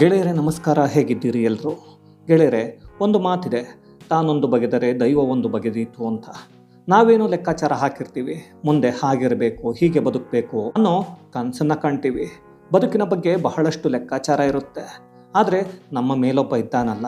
ಗೆಳೆಯರೇ, ನಮಸ್ಕಾರ. ಹೇಗಿದ್ದೀರಿ ಎಲ್ಲರೂ ಗೆಳೆಯರೇ, ಒಂದು ಮಾತಿದೆ. ತಾನೊಂದು ಬಗೆದರೆ ದೈವ ಒಂದು ಬಗೆದೀತು ಅಂತ. ನಾವೇನು ಲೆಕ್ಕಾಚಾರ ಹಾಕಿರ್ತೀವಿ. ಮುಂದೆ ಹಾಗಿರಬೇಕು, ಹೀಗೆ ಬದುಕಬೇಕು ಅನ್ನೋ ಕನಸನ್ನು ಕಾಣ್ತೀವಿ. ಬದುಕಿನ ಬಗ್ಗೆ ಬಹಳಷ್ಟು ಲೆಕ್ಕಾಚಾರ ಇರುತ್ತೆ. ಆದರೆ ನಮ್ಮ ಮೇಲೊಬ್ಬ ಇದ್ದಾನಲ್ಲ.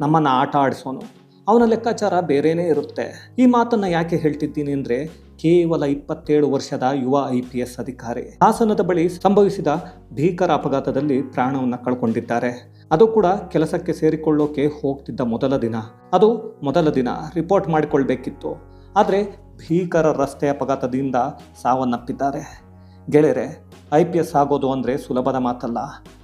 ನಮ್ಮನ್ನು ಆಟ ಆಡಿಸೋನು. ಅವನ ಲೆಕ್ಕಾಚಾರ ಬೇರೆಯೇ ಇರುತ್ತೆ. ಈ ಮಾತನ್ನ ಯಾಕೆ ಹೇಳ್ತಿದ್ದೀನಿ ಅಂದ್ರೆ, ಕೇವಲ ಇಪ್ಪತ್ತೇಳು ವರ್ಷದ ಯುವ ಐ ಪಿ ಎಸ್ ಅಧಿಕಾರಿ. ಹಾಸನದ ಬಳಿ ಸಂಭವಿಸಿದ ಭೀಕರ ಅಪಘಾತದಲ್ಲಿ ಪ್ರಾಣವನ್ನು ಕಳ್ಕೊಂಡಿದ್ದಾರೆ. ಅದು ಕೂಡ ಕೆಲಸಕ್ಕೆ ಸೇರಿಕೊಳ್ಳೋಕೆ ಹೋಗ್ತಿದ್ದ ಮೊದಲ ದಿನ. ಅದು ಮೊದಲ ದಿನ ರಿಪೋರ್ಟ್ ಮಾಡಿಕೊಳ್ಬೇಕಿತ್ತು. ಆದರೆ ಭೀಕರ ರಸ್ತೆ ಅಪಘಾತದಿಂದ ಸಾವನ್ನಪ್ಪಿದ್ದಾರೆ. ಗೆಳೆಯರೆ, ಐ ಪಿ ಎಸ್ ಆಗೋದು ಅಂದರೆ ಸುಲಭದ ಮಾತಲ್ಲ.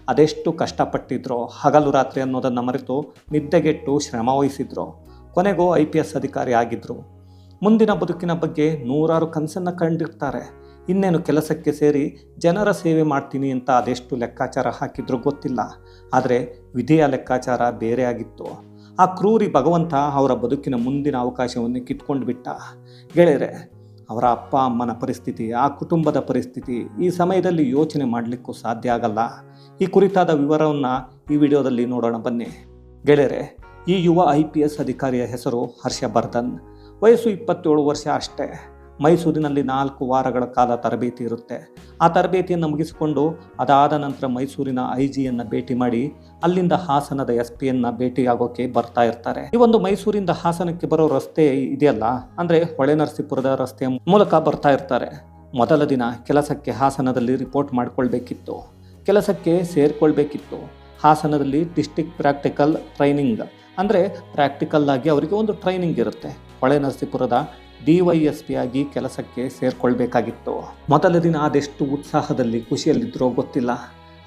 ಅದೆಷ್ಟು ಕಷ್ಟಪಟ್ಟಿದ್ರೋ, ಹಗಲು ರಾತ್ರಿ ಅನ್ನೋದನ್ನು ಮರೆತು ನಿದ್ದೆಗೆಟ್ಟು ಶ್ರಮ ವಹಿಸಿದ್ರು. ಕೊನೆಗೂ ಐ ಪಿ ಎಸ್ ಅಧಿಕಾರಿ ಆಗಿದ್ದರು ಮುಂದಿನ ಬದುಕಿನ ಬಗ್ಗೆ ನೂರಾರು ಕನಸನ್ನು ಕಂಡಿರ್ತಾರೆ. ಇನ್ನೇನು ಕೆಲಸಕ್ಕೆ ಸೇರಿ ಜನರ ಸೇವೆ ಮಾಡ್ತೀನಿ ಅಂತ ಅದೆಷ್ಟು ಲೆಕ್ಕಾಚಾರ ಹಾಕಿದ್ರೂ ಗೊತ್ತಿಲ್ಲ. ಆದರೆ ವಿಧಿಯ ಲೆಕ್ಕಾಚಾರ ಬೇರೆ ಆಗಿತ್ತು. ಆ ಕ್ರೂರಿ ಭಗವಂತ ಅವರ ಬದುಕಿನ ಮುಂದಿನ ಅವಕಾಶವನ್ನು ಕಿತ್ಕೊಂಡು ಬಿಟ್ಟ. ಗೆಳೆಯರೆ, ಅವರ ಅಪ್ಪ, ಅಮ್ಮನ ಪರಿಸ್ಥಿತಿ, ಆ ಕುಟುಂಬದ ಪರಿಸ್ಥಿತಿ ಈ ಸಮಯದಲ್ಲಿ ಯೋಚನೆ ಮಾಡಲಿಕ್ಕೂ ಸಾಧ್ಯ ಆಗಲ್ಲ. ಈ ಕುರಿತಾದ ವಿವರವನ್ನು ಈ ವಿಡಿಯೋದಲ್ಲಿ ನೋಡೋಣ ಬನ್ನಿ. ಗೆಳೆಯರೆ ಈ ಯುವ ಐ ಪಿ ಎಸ್ ಅಧಿಕಾರಿಯ ಹೆಸರು ಹರ್ಷವರ್ಧನ್. ವಯಸ್ಸು ಇಪ್ಪತ್ತೇಳು ವರ್ಷ ಅಷ್ಟೇ. ಮೈಸೂರಿನಲ್ಲಿ ನಾಲ್ಕು ವಾರಗಳ ಕಾಲ ತರಬೇತಿ ಇರುತ್ತೆ. ಆ ತರಬೇತಿಯನ್ನು ಮುಗಿಸಿಕೊಂಡು ಅದಾದ ನಂತರ ಮೈಸೂರಿನ ಐ ಜಿಯನ್ನು ಭೇಟಿ ಮಾಡಿ ಅಲ್ಲಿಂದ ಹಾಸನದ ಎಸ್ ಪಿಯನ್ನು ಭೇಟಿಯಾಗೋಕೆ ಬರ್ತಾ ಇರ್ತಾರೆ. ಈ ಒಂದು ಮೈಸೂರಿಂದ ಹಾಸನಕ್ಕೆ ಬರೋ ರಸ್ತೆ ಇದೆಯಲ್ಲ? ಅಂದರೆ ಹೊಳೆನರಸೀಪುರದ ರಸ್ತೆಯ ಮೂಲಕ ಬರ್ತಾ ಇರ್ತಾರೆ. ಮೊದಲ ದಿನ ಕೆಲಸಕ್ಕೆ ಹಾಸನದಲ್ಲಿ ರಿಪೋರ್ಟ್ ಮಾಡಿಕೊಳ್ಬೇಕಿತ್ತು. ಕೆಲಸಕ್ಕೆ ಸೇರಿಕೊಳ್ಬೇಕಿತ್ತು. ಹಾಸನದಲ್ಲಿ ಡಿಸ್ಟಿಕ್ ಪ್ರಾಕ್ಟಿಕಲ್ ಟ್ರೈನಿಂಗ್. ಅಂದರೆ ಪ್ರಾಕ್ಟಿಕಲ್ ಆಗಿ ಅವರಿಗೆ ಒಂದು ಟ್ರೈನಿಂಗ್ ಇರುತ್ತೆ. ಹೊಳೆನರಸೀಪುರದ ಡಿ ವೈ ಎಸ್ ಪಿ ಆಗಿ ಕೆಲಸಕ್ಕೆ ಸೇರಿಕೊಳ್ಬೇಕಾಗಿತ್ತು. ಮೊದಲ ದಿನ ಅದೆಷ್ಟು ಉತ್ಸಾಹದಲ್ಲಿ ಖುಷಿಯಲ್ಲಿದ್ದರೋ ಗೊತ್ತಿಲ್ಲ.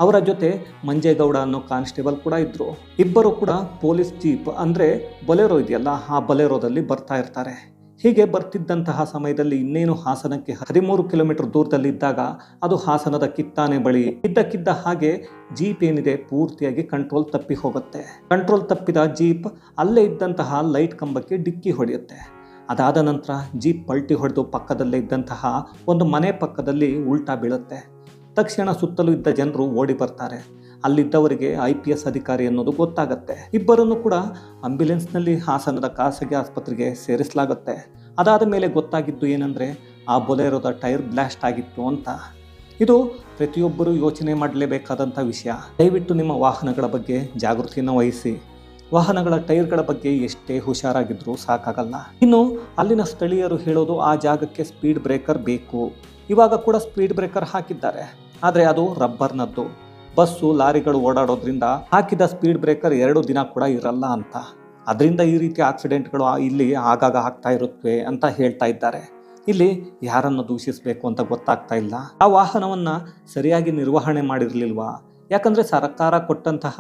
ಅವರ ಜೊತೆ ಮಂಜೇಗೌಡ ಅನ್ನೋ ಕಾನ್ಸ್ಟೇಬಲ್ ಕೂಡ ಇದ್ದರು ಇಬ್ಬರು ಕೂಡ ಪೊಲೀಸ್ ಜೀಪ್ ಅಂದರೆ ಬೊಲೆರೋ ಇದೆಯಲ್ಲ, ಆ ಬೊಲೆರೋದಲ್ಲಿ ಬರ್ತಾ ಇರ್ತಾರೆ. ಹೀಗೆ ಬರ್ತಿದ್ದಂತಹ ಸಮಯದಲ್ಲಿ ಇನ್ನೇನು ಹಾಸನಕ್ಕೆ ಹದಿಮೂರು ಕಿಲೋಮೀಟರ್ ದೂರದಲ್ಲಿ ಇದ್ದಾಗ ಅದು ಹಾಸನದ ಕಿತ್ತಾನೆ ಬಳಿ ಇದ್ದಕ್ಕಿದ್ದ ಹಾಗೆ ಜೀಪ್ ಏನಿದೆ ಪೂರ್ತಿಯಾಗಿ ಕಂಟ್ರೋಲ್ ತಪ್ಪಿ ಹೋಗುತ್ತೆ. ಕಂಟ್ರೋಲ್ ತಪ್ಪಿದ ಜೀಪ್ ಅಲ್ಲೇ ಇದ್ದಂತಹ ಲೈಟ್ ಕಂಬಕ್ಕೆ ಡಿಕ್ಕಿ ಹೊಡೆಯುತ್ತೆ. ಅದಾದ ನಂತರ ಜೀಪ್ ಪಲ್ಟಿ ಹೊಡೆದು ಪಕ್ಕದಲ್ಲೇ ಇದ್ದಂತಹ ಒಂದು ಮನೆ ಪಕ್ಕದಲ್ಲಿ ಉಲ್ಟಾ ಬೀಳುತ್ತೆ. ತಕ್ಷಣ ಸುತ್ತಲೂ ಇದ್ದ ಜನರು ಓಡಿ ಬರ್ತಾರೆ. ಅಲ್ಲಿದ್ದವರಿಗೆ ಐ ಪಿ ಎಸ್ ಅಧಿಕಾರಿ ಅನ್ನೋದು ಗೊತ್ತಾಗುತ್ತೆ. ಇಬ್ಬರನ್ನು ಕೂಡ ಆಂಬ್ಯುಲೆನ್ಸ್ನಲ್ಲಿ ಹಾಸನದ ಖಾಸಗಿ ಆಸ್ಪತ್ರೆಗೆ ಸೇರಿಸಲಾಗುತ್ತೆ. ಅದಾದ ಮೇಲೆ ಗೊತ್ತಾಗಿದ್ದು ಏನಂದರೆ, ಆ ಬೊಲೆರೋದ ಟೈರ್ ಬ್ಲಾಸ್ಟ್ ಆಗಿತ್ತು ಅಂತ. ಇದು ಪ್ರತಿಯೊಬ್ಬರೂ ಯೋಚನೆ ಮಾಡಲೇಬೇಕಾದಂಥ ವಿಷಯ. ದಯವಿಟ್ಟು ನಿಮ್ಮ ವಾಹನಗಳ ಬಗ್ಗೆ ಜಾಗೃತಿಯನ್ನು ವಹಿಸಿ. ವಾಹನಗಳ ಟೈರ್ಗಳ ಬಗ್ಗೆ ಎಷ್ಟೇ ಹುಷಾರಾಗಿದ್ರೂ ಸಾಕಾಗಲ್ಲ. ಇನ್ನು ಅಲ್ಲಿನ ಸ್ಥಳೀಯರು ಹೇಳೋದು ಆ ಜಾಗಕ್ಕೆ ಸ್ಪೀಡ್ ಬ್ರೇಕರ್ ಬೇಕು. ಇವಾಗ ಕೂಡ ಸ್ಪೀಡ್ ಬ್ರೇಕರ್ ಹಾಕಿದ್ದಾರೆ. ಆದರೆ ಅದು ರಬ್ಬರ್ನದ್ದು. ಬಸ್ಸು ಲಾರಿಗಳು ಓಡಾಡೋದ್ರಿಂದ ಹಾಕಿದ ಸ್ಪೀಡ್ ಬ್ರೇಕರ್ ಎರಡು ದಿನ ಕೂಡ ಇರಲ್ಲ ಅಂತ. ಅದರಿಂದ ಈ ರೀತಿ ಆಕ್ಸಿಡೆಂಟ್ಗಳು ಇಲ್ಲಿ ಆಗಾಗ ಆಗ್ತಾ ಇರುತ್ತವೆ ಅಂತ ಹೇಳ್ತಾ ಇದ್ದಾರೆ. ಇಲ್ಲಿ ಯಾರನ್ನು ದೂಷಿಸಬೇಕು ಅಂತ ಗೊತ್ತಾಗ್ತಾ ಇಲ್ಲ. ಆ ವಾಹನವನ್ನು ಸರಿಯಾಗಿ ನಿರ್ವಹಣೆ ಮಾಡಿರಲಿಲ್ವಾ? ಯಾಕಂದರೆ ಸರ್ಕಾರ ಕೊಟ್ಟಂತಹ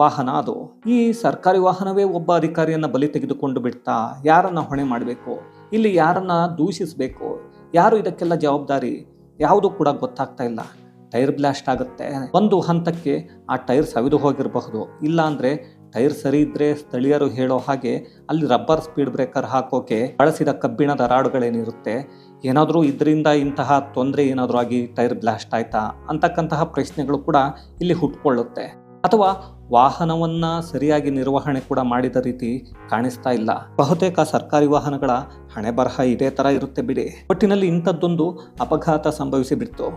ವಾಹನ ಅದು. ಈ ಸರ್ಕಾರಿ ವಾಹನವೇ ಒಬ್ಬ ಅಧಿಕಾರಿಯನ್ನು ಬಲಿ ತೆಗೆದುಕೊಂಡು ಬಿಡ್ತಾ ಯಾರನ್ನು ಹೊಣೆ ಮಾಡಬೇಕು? ಇಲ್ಲಿ ಯಾರನ್ನ ದೂಷಿಸಬೇಕು? ಯಾರು ಇದಕ್ಕೆಲ್ಲ ಜವಾಬ್ದಾರಿ? ಯಾವುದು ಕೂಡ ಗೊತ್ತಾಗ್ತಾ ಇಲ್ಲ. ಟೈರ್ ಬ್ಲಾಸ್ಟ್ ಆಗುತ್ತೆ. ಒಂದು ಹಂತಕ್ಕೆ ಆ ಟೈರ್ ಸವಿದು ಹೋಗಿರಬಹುದು. ಇಲ್ಲ ಅಂದರೆ ಟೈರ್ ಸರಿ ಇದ್ರೆ ಸ್ಥಳೀಯರು ಹೇಳೋ ಹಾಗೆ ಅಲ್ಲಿ ರಬ್ಬರ್ ಸ್ಪೀಡ್ ಬ್ರೇಕರ್ ಹಾಕೋಕೆ ಬಳಸಿದ ಕಬ್ಬಿಣದ ರಾಡುಗಳೇನಿರುತ್ತೆ. ಏನಾದರೂ ಇದರಿಂದ ಇಂತಹ ತೊಂದರೆ ಏನಾದರೂ ಆಗಿ ಟೈರ್ ಬ್ಲಾಸ್ಟ್ ಆಯ್ತಾ ಅಂತಕ್ಕಂತಹ ಪ್ರಶ್ನೆಗಳು ಕೂಡ ಇಲ್ಲಿ ಹುಟ್ಕೊಳ್ಳುತ್ತೆ. ಅಥವಾ ವಾಹನವನ್ನ ಸರಿಯಾಗಿ ನಿರ್ವಹಣೆ ಕೂಡ ಮಾಡಿದ ರೀತಿ ಕಾಣಿಸ್ತಾ ಇಲ್ಲ. ಬಹುತೇಕ ಸರ್ಕಾರಿ ವಾಹನಗಳ ಹಣೆ ಬರಹ ಇದೇ ತರ ಇರುತ್ತೆ ಬಿಡಿ. ಒಟ್ಟಿನಲ್ಲಿ ಇಂಥದ್ದೊಂದು ಅಪಘಾತ ಸಂಭವಿಸಿ ಬಿಡ್ತು.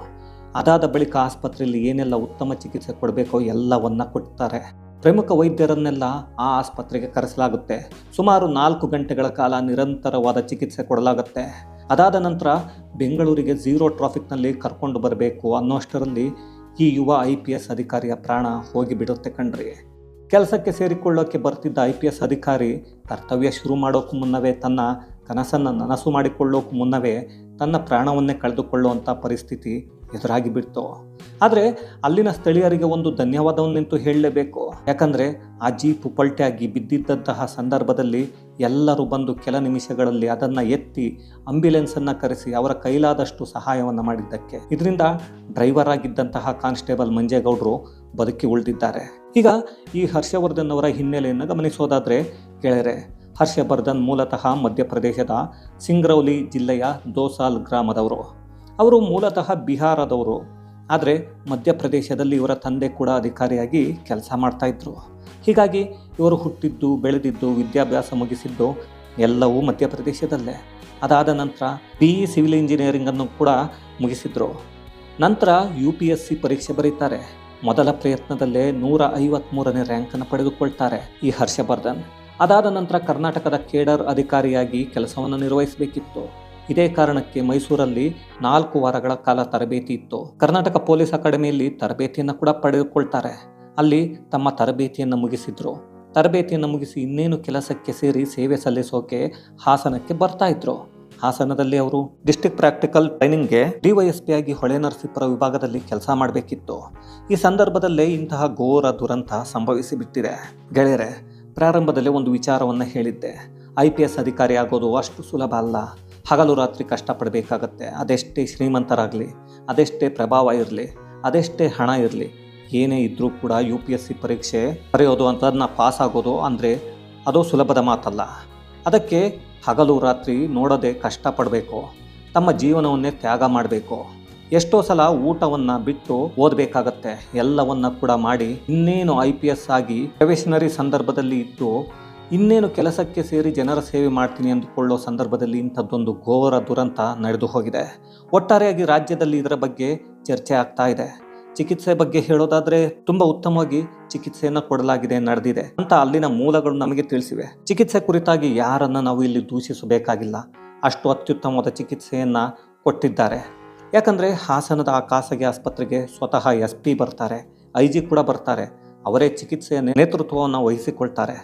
ಅದಾದ ಬಳಿಕ ಆಸ್ಪತ್ರೆಯಲ್ಲಿ ಏನೆಲ್ಲ ಉತ್ತಮ ಚಿಕಿತ್ಸೆ ಕೊಡಬೇಕೋ ಎಲ್ಲವನ್ನ ಕೊಡ್ತಾರೆ. ಪ್ರಮುಖ ವೈದ್ಯರನ್ನೆಲ್ಲ ಆ ಆಸ್ಪತ್ರೆಗೆ ಕರೆಸಲಾಗುತ್ತೆ. ಸುಮಾರು ನಾಲ್ಕು ಗಂಟೆಗಳ ಕಾಲ ನಿರಂತರವಾದ ಚಿಕಿತ್ಸೆ ಕೊಡಲಾಗುತ್ತೆ. ಅದಾದ ನಂತರ ಬೆಂಗಳೂರಿಗೆ ಝೀರೋ ಟ್ರಾಫಿಕ್ನಲ್ಲಿ ಕರ್ಕೊಂಡು ಬರಬೇಕು ಅನ್ನೋಷ್ಟರಲ್ಲಿ ಈ ಯುವ ಐ ಪಿ ಎಸ್ ಅಧಿಕಾರಿಯ ಪ್ರಾಣ ಹೋಗಿಬಿಡುತ್ತೆ ಕಣ್ರಿ. ಕೆಲಸಕ್ಕೆ ಸೇರಿಕೊಳ್ಳೋಕೆ ಬರ್ತಿದ್ದ ಐ ಪಿ ಎಸ್ ಅಧಿಕಾರಿ ಕರ್ತವ್ಯ ಶುರು ಮಾಡೋಕ್ಕೂ ಮುನ್ನವೇ ತನ್ನ ಕನಸನ್ನು ನನಸು ಮಾಡಿಕೊಳ್ಳೋಕ್ಕೂ ಮುನ್ನವೇ ತನ್ನ ಪ್ರಾಣವನ್ನೇ ಕಳೆದುಕೊಳ್ಳುವಂಥ ಪರಿಸ್ಥಿತಿ ಎದುರಾಗಿ ಬಿಡ್ತು? ಆದರೆ ಅಲ್ಲಿನ ಸ್ಥಳೀಯರಿಗೆ ಒಂದು ಧನ್ಯವಾದವನ್ನೆಂತೂ ಹೇಳಲೇಬೇಕು. ಯಾಕಂದರೆ ಆ ಜೀಪ್ ಪಲ್ಟಿಯಾಗಿ ಬಿದ್ದಿದ್ದಂತಹ ಸಂದರ್ಭದಲ್ಲಿ ಎಲ್ಲರೂ ಬಂದು ಕೆಲ ನಿಮಿಷಗಳಲ್ಲಿ ಅದನ್ನು ಎತ್ತಿ ಆಂಬ್ಯುಲೆನ್ಸನ್ನು ಕರೆಸಿ ಅವರ ಕೈಲಾದಷ್ಟು ಸಹಾಯವನ್ನು ಮಾಡಿದ್ದಕ್ಕೆ. ಇದರಿಂದ ಡ್ರೈವರ್ ಆಗಿದ್ದಂತಹ ಕಾನ್ಸ್ಟೇಬಲ್ ಮಂಜೇಗೌಡರು ಬದುಕಿ ಉಳಿದಿದ್ದಾರೆ. ಈಗ ಈ ಹರ್ಷವರ್ಧನ್ ಅವರ ಹಿನ್ನೆಲೆಯನ್ನು ಗಮನಿಸೋದಾದರೆ, ಗೆಳೆಯರೆ ಹರ್ಷವರ್ಧನ್ ಮೂಲತಃ ಮಧ್ಯಪ್ರದೇಶದ ಸಿಂಗ್ರೌಲಿ ಜಿಲ್ಲೆಯ ದೋಸಾಲ್ ಗ್ರಾಮದವರು. ಅವರು ಮೂಲತಃ ಬಿಹಾರದವರು. ಆದರೆ ಮಧ್ಯಪ್ರದೇಶದಲ್ಲಿ ಇವರ ತಂದೆ ಕೂಡ ಅಧಿಕಾರಿಯಾಗಿ ಕೆಲಸ ಮಾಡ್ತಾಯಿದ್ರು ಹೀಗಾಗಿ ಇವರು ಹುಟ್ಟಿದ್ದು, ಬೆಳೆದಿದ್ದು, ವಿದ್ಯಾಭ್ಯಾಸ ಮುಗಿಸಿದ್ದು ಎಲ್ಲವೂ ಮಧ್ಯಪ್ರದೇಶದಲ್ಲೇ. ಅದಾದ ನಂತರ ಬಿ ಇ ಸಿವಿಲ್ ಇಂಜಿನಿಯರಿಂಗನ್ನು ಕೂಡ ಮುಗಿಸಿದರು. ನಂತರ ಯು ಪಿ ಎಸ್ ಸಿ ಪರೀಕ್ಷೆ ಬರೀತಾರೆ. ಮೊದಲ ಪ್ರಯತ್ನದಲ್ಲೇ ನೂರ ಐವತ್ತ್ಮೂರನೇ ರ್ಯಾಂಕನ್ನು ಪಡೆದುಕೊಳ್ತಾರೆ ಈ ಹರ್ಷವರ್ಧನ್. ಅದಾದ ನಂತರ ಕರ್ನಾಟಕದ ಕೇಡರ್ ಅಧಿಕಾರಿಯಾಗಿ ಕೆಲಸವನ್ನು ನಿರ್ವಹಿಸಬೇಕಿತ್ತು. ಇದೇ ಕಾರಣಕ್ಕೆ ಮೈಸೂರಲ್ಲಿ ನಾಲ್ಕು ವಾರಗಳ ಕಾಲ ತರಬೇತಿ ಇತ್ತು. ಕರ್ನಾಟಕ ಪೊಲೀಸ್ ಅಕಾಡೆಮಿಯಲ್ಲಿ ತರಬೇತಿಯನ್ನು ಕೂಡ ಪಡೆದುಕೊಳ್ತಾರೆ. ಅಲ್ಲಿ ತಮ್ಮ ತರಬೇತಿಯನ್ನು ಮುಗಿಸಿದ್ರು. ತರಬೇತಿಯನ್ನು ಮುಗಿಸಿ ಇನ್ನೇನು ಕೆಲಸಕ್ಕೆ ಸೇರಿ ಸೇವೆ ಸಲ್ಲಿಸೋಕೆ ಹಾಸನಕ್ಕೆ ಬರ್ತಾ ಇದ್ರು. ಹಾಸನದಲ್ಲಿ ಅವರು ಡಿಸ್ಟಿಕ್ ಪ್ರಾಕ್ಟಿಕಲ್ ಟ್ರೈನಿಂಗ್ಗೆ ಡಿವೈಎಸ್ಪಿ ಆಗಿ ಹೊಳೆ ನರಸೀಪುರ ವಿಭಾಗದಲ್ಲಿ ಕೆಲಸ ಮಾಡಬೇಕಿತ್ತು. ಈ ಸಂದರ್ಭದಲ್ಲೇ ಇಂತಹ ಘೋರ ದುರಂತ ಸಂಭವಿಸಿ ಬಿಟ್ಟಿದೆ ಗೆಳೆಯರೆ ಪ್ರಾರಂಭದಲ್ಲಿ ಒಂದು ವಿಚಾರವನ್ನು ಹೇಳಿದ್ದೆ. ಐ ಪಿ ಎಸ್ ಅಧಿಕಾರಿ ಆಗೋದು ಅಷ್ಟು ಸುಲಭ ಅಲ್ಲ. ಹಗಲು ರಾತ್ರಿ ಕಷ್ಟಪಡಬೇಕಾಗತ್ತೆ. ಅದೆಷ್ಟೇ ಶ್ರೀಮಂತರಾಗಲಿ, ಅದೆಷ್ಟೇ ಪ್ರಭಾವ ಇರಲಿ, ಅದೆಷ್ಟೇ ಹಣ ಇರಲಿ, ಏನೇ ಇದ್ದರೂ ಕೂಡ ಯು ಪಿ ಎಸ್ ಸಿ ಪರೀಕ್ಷೆ ಬರೆಯೋದು ಅಂತದನ್ನ ಪಾಸ್ ಆಗೋದು ಅಂದರೆ ಅದು ಸುಲಭದ ಮಾತಲ್ಲ. ಅದಕ್ಕೆ ಹಗಲು ರಾತ್ರಿ ನೋಡದೆ ಕಷ್ಟಪಡಬೇಕು. ತಮ್ಮ ಜೀವನವನ್ನೇ ತ್ಯಾಗ ಮಾಡಬೇಕು. ಎಷ್ಟೋ ಸಲ ಊಟವನ್ನು ಬಿಟ್ಟು ಓದಬೇಕಾಗತ್ತೆ. ಎಲ್ಲವನ್ನ ಕೂಡ ಮಾಡಿ ಇನ್ನೇನು ಐ ಪಿ ಎಸ್ ಆಗಿ ಪ್ರೊಫೆಷನರಿ ಸಂದರ್ಭದಲ್ಲಿ ಇದ್ದು ಇನ್ನೇನು ಕೆಲಸಕ್ಕೆ ಸೇರಿ ಜನರ ಸೇವೆ ಮಾಡ್ತೀನಿ ಅಂದುಕೊಳ್ಳೋ ಸಂದರ್ಭದಲ್ಲಿ ಇಂಥದ್ದೊಂದು ಘೋರ ದುರಂತ ನಡೆದು ಹೋಗಿದೆ. ಒಟ್ಟಾರೆಯಾಗಿ ರಾಜ್ಯದಲ್ಲಿ ಇದರ ಬಗ್ಗೆ ಚರ್ಚೆ ಆಗ್ತಾ ಇದೆ. ಚಿಕಿತ್ಸೆ ಬಗ್ಗೆ ಹೇಳೋದಾದ್ರೆ ತುಂಬಾ ಉತ್ತಮವಾಗಿ ಚಿಕಿತ್ಸೆಯನ್ನು ಕೊಡಲಾಗಿದೆ, ನಡೆದಿದೆ ಅಂತ ಅಲ್ಲಿನ ಮೂಲಗಳು ನಮಗೆ ತಿಳಿಸಿವೆ. ಚಿಕಿತ್ಸೆ ಕುರಿತಾಗಿ ಯಾರನ್ನ ನಾವು ಇಲ್ಲಿ ದೂಷಿಸಬೇಕಾಗಿಲ್ಲ. ಅಷ್ಟು ಅತ್ಯುತ್ತಮವಾದ ಚಿಕಿತ್ಸೆಯನ್ನು ಕೊಟ್ಟಿದ್ದಾರೆ. ಯಾಕಂದ್ರೆ ಹಾಸನದ ಆ ಖಾಸಗಿ ಆಸ್ಪತ್ರೆಗೆ ಸ್ವತಃ ಎಸ್ ಪಿ ಬರ್ತಾರೆ, ಐ ಜಿ ಕೂಡ ಬರ್ತಾರೆ, ಅವರೇ ಚಿಕಿತ್ಸೆಯ ನೇತೃತ್ವವನ್ನು ವಹಿಸಿಕೊಳ್ತಾರೆ.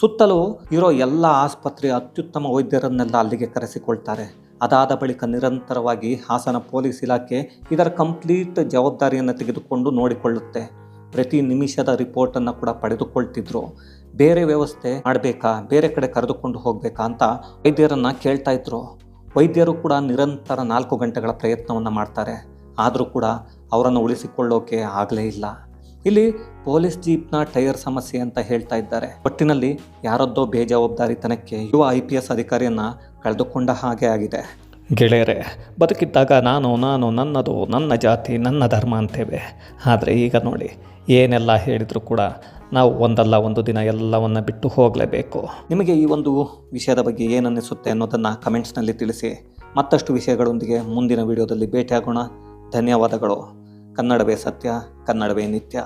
ಸುತ್ತಲೂ ಇರೋ ಎಲ್ಲ ಆಸ್ಪತ್ರೆಯ ಅತ್ಯುತ್ತಮ ವೈದ್ಯರನ್ನೆಲ್ಲ ಅಲ್ಲಿಗೆ ಕರೆಸಿಕೊಳ್ತಾರೆ. ಅದಾದ ಬಳಿಕ ನಿರಂತರವಾಗಿ ಹಾಸನ ಪೊಲೀಸ್ ಇಲಾಖೆ ಇದರ ಕಂಪ್ಲೀಟ್ ಜವಾಬ್ದಾರಿಯನ್ನು ತೆಗೆದುಕೊಂಡು ನೋಡಿಕೊಳ್ಳುತ್ತೆ. ಪ್ರತಿ ನಿಮಿಷದ ರಿಪೋರ್ಟನ್ನು ಕೂಡ ಪಡೆದುಕೊಳ್ತಿದ್ರು. ಬೇರೆ ವ್ಯವಸ್ಥೆ ಮಾಡಬೇಕಾ, ಬೇರೆ ಕಡೆ ಕರೆದುಕೊಂಡು ಹೋಗಬೇಕಾ ಅಂತ ವೈದ್ಯರನ್ನು ಕೇಳ್ತಾ ಇದ್ರು. ವೈದ್ಯರು ಕೂಡ ನಿರಂತರ ನಾಲ್ಕು ಗಂಟೆಗಳ ಪ್ರಯತ್ನವನ್ನು ಮಾಡ್ತಾರೆ. ಆದರೂ ಕೂಡ ಅವರನ್ನು ಉಳಿಸಿಕೊಳ್ಳೋಕೆ ಆಗಲೇ ಇಲ್ಲ. ಇಲ್ಲಿ ಪೊಲೀಸ್ ಜೀಪ್ನ ಟೈರ್ ಸಮಸ್ಯೆ ಅಂತ ಹೇಳ್ತಾ ಇದ್ದಾರೆ. ಒಟ್ಟಿನಲ್ಲಿ ಯಾರದ್ದೋ ಬೇಜವಾಬ್ದಾರಿತನಕ್ಕೆ ಯುವ ಐ ಪಿ ಎಸ್ ಅಧಿಕಾರಿಯನ್ನ ಕಳೆದುಕೊಂಡ ಹಾಗೆ ಆಗಿದೆ. ಗೆಳೆಯರೆ, ಬದುಕಿದ್ದಾಗ ನಾನು ನಾನು ನನ್ನದು, ನನ್ನ ಜಾತಿ, ನನ್ನ ಧರ್ಮ ಅಂತೇವೆ. ಆದರೆ ಈಗ ನೋಡಿ, ಏನೆಲ್ಲ ಹೇಳಿದರೂ ಕೂಡ ನಾವು ಒಂದಲ್ಲ, ಒಂದು ದಿನ ಎಲ್ಲವನ್ನು ಬಿಟ್ಟು ಹೋಗಲೇಬೇಕು. ನಿಮಗೆ ಈ ಒಂದು ವಿಷಯದ ಬಗ್ಗೆ ಏನನ್ನಿಸುತ್ತೆ ಅನ್ನೋದನ್ನು ಕಮೆಂಟ್ಸ್ನಲ್ಲಿ ತಿಳಿಸಿ. ಮತ್ತಷ್ಟು ವಿಷಯಗಳೊಂದಿಗೆ ಮುಂದಿನ ವಿಡಿಯೋದಲ್ಲಿ ಭೇಟಿಯಾಗೋಣ. ಧನ್ಯವಾದಗಳು. ಕನ್ನಡವೇ ಸತ್ಯ, ಕನ್ನಡವೇ ನಿತ್ಯ.